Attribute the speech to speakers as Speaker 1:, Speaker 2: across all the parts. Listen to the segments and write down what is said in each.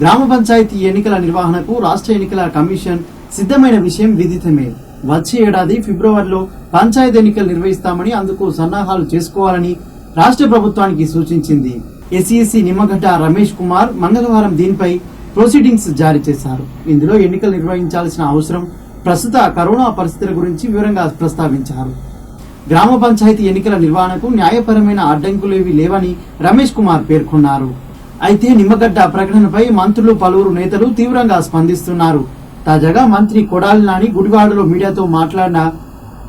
Speaker 1: గ్రామ పంచాయతీ ఎన్నికల నిర్వహణకు రాష్ట్ర ఎన్నికల కమిషన్ సిద్ధమైన విషయం విదితమే. వచ్చే ఏడాది ఫిబ్రవరిలో పంచాయతీ ఎన్నికలు నిర్వహిస్తామని అందుకు సన్నాహాలు చేసుకోవాలని రాష్ట్ర ప్రభుత్వానికి సూచించింది. ఎస్ఈసి నిమ్మగడ్డ రమేష్ కుమార్ మంగళవారం దీనిపై ప్రొసీడింగ్స్ జారీ చేశారు. ఇందులో ఎన్నికలు నిర్వహించాల్సిన అవసరం ప్రస్తుత కరోనా పరిస్థితుల గురించి వివరంగా ప్రస్తావించారు. గ్రామ పంచాయతీ ఎన్నికల నిర్వహణకు న్యాయపరమైన అడ్డంకులేవి లేవని రమేష్ కుమార్ పేర్కొన్నారు. అయితే నిమ్మగడ్డ ప్రకటనపై మంత్రులు పలువురు నేతలు తీవ్రంగా స్పందిస్తున్నారు. తాజాగా మంత్రి కొడాలి నాని గుడివాడలో మీడియాతో మాట్లాడిన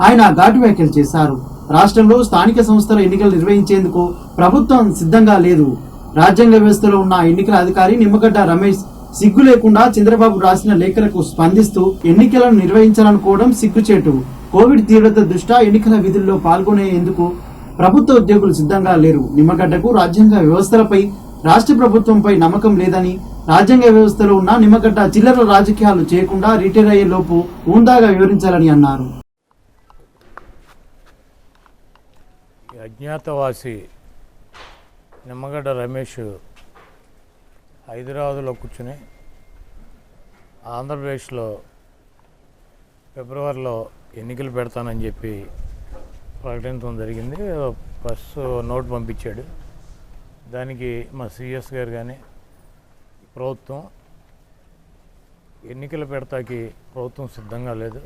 Speaker 1: ఆయన ఘాటు వ్యాఖ్యలు చేశారు. రాష్ట్రంలో స్థానిక సంస్థల ఎన్నికలు నిర్వహించేందుకు ప్రభుత్వం సిద్ధంగా లేదు. రాజ్యాంగ వ్యవస్థలో ఉన్న ఎన్నికల అధికారి నిమ్మగడ్డ రమేష్ సిగ్గు లేకుండా చంద్రబాబు రాసిన లేఖలకు స్పందిస్తూ ఎన్నికలను నిర్వహించాలనుకోవడం సిగ్గుచేటు. కోవిడ్ తీవ్రత దృష్ట్యా ఎన్నికల విధుల్లో పాల్గొనేందుకు ప్రభుత్వ ఉద్యోగులు సిద్ధంగా లేరు. నిమ్మగడ్డకు రాజ్యాంగ వ్యవస్థలపై రాష్ట్ర ప్రభుత్వంపై నమ్మకం లేదని రాజ్యాంగ వ్యవస్థలో ఉన్న నిమ్మగడ్డ చిల్లర రాజకీయాలు చేయకుండా రిటైర్ అయ్యే లోపు ఉందాగా వివరించాలని అన్నారు.
Speaker 2: అజ్ఞాతవాసి నిమ్మగడ్డ రమేష్ హైదరాబాదులో కూర్చుని ఆంధ్రప్రదేశ్లో ఫిబ్రవరిలో ఎన్నికలు పెడతానని చెప్పి ప్రకటించడం జరిగింది. ప్రెస్ నోట్ పంపించాడు. దానికి మా సిఎస్ గారు కానీ ప్రభుత్వం ఎన్నికల పెడతాకి ప్రభుత్వం సిద్ధంగా లేదు.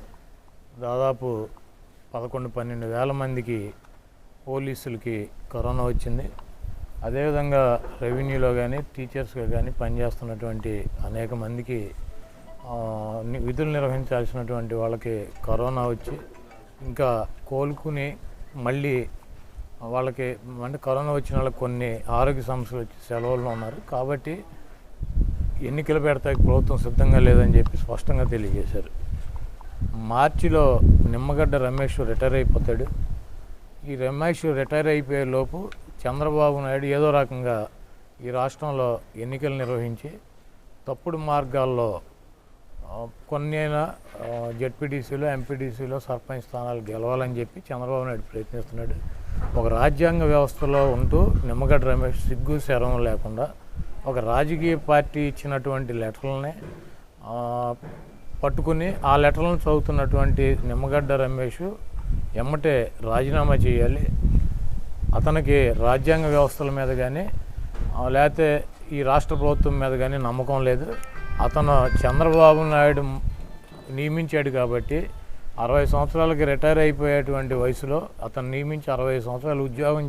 Speaker 2: దాదాపు పదకొండు పన్నెండు వేల మందికి పోలీసులకి కరోనా వచ్చింది. అదేవిధంగా రెవెన్యూలో కానీ టీచర్స్గా కానీ పనిచేస్తున్నటువంటి అనేక మందికి విధులు నిర్వహించాల్సినటువంటి వాళ్ళకి కరోనా వచ్చి ఇంకా కోలుకుని మళ్ళీ వాళ్ళకి అంటే కరోనా వచ్చిన వాళ్ళకి కొన్ని ఆరోగ్య సమస్యలు వచ్చి సెలవుల్లో ఉన్నారు. కాబట్టి ఎన్నికలు పెడతాకి ప్రభుత్వం సిద్ధంగా లేదని చెప్పి స్పష్టంగా తెలియజేశారు. మార్చిలో నిమ్మగడ్డ రమేష్ రిటైర్ అయిపోతాడు. ఈ రమేష్ రిటైర్ అయిపోయే లోపు చంద్రబాబు నాయుడు ఏదో రకంగా ఈ రాష్ట్రంలో ఎన్నికలు నిర్వహించి తప్పుడు మార్గాల్లో కొన్ని అయినా జెడ్పీటీసీలో ఎంపీటీసీలో సర్పంచ్ స్థానాలు గెలవాలని చెప్పి చంద్రబాబు నాయుడు ప్రయత్నిస్తున్నాడు. ఒక రాజ్యాంగ వ్యవస్థలో ఉంటూ నిమ్మగడ్డ రమేష్ సిగ్గు శరం లేకుండా ఒక రాజకీయ పార్టీ ఇచ్చినటువంటి లెటర్లని పట్టుకుని ఆ లెటర్లను చదువుతున్నటువంటి నిమ్మగడ్డ రమేష్ ఎమ్మటే రాజీనామా చేయాలి. అతనికి రాజ్యాంగ వ్యవస్థల మీద కానీ లేకపోతే ఈ రాష్ట్ర ప్రభుత్వం మీద కానీ నమ్మకం లేదు. అతను చంద్రబాబు నాయుడు నియమించాడు కాబట్టి అరవై సంవత్సరాలకి రిటైర్ అయిపోయేటువంటి వయసులో అతను నియమించి అరవై సంవత్సరాలు ఉద్యోగం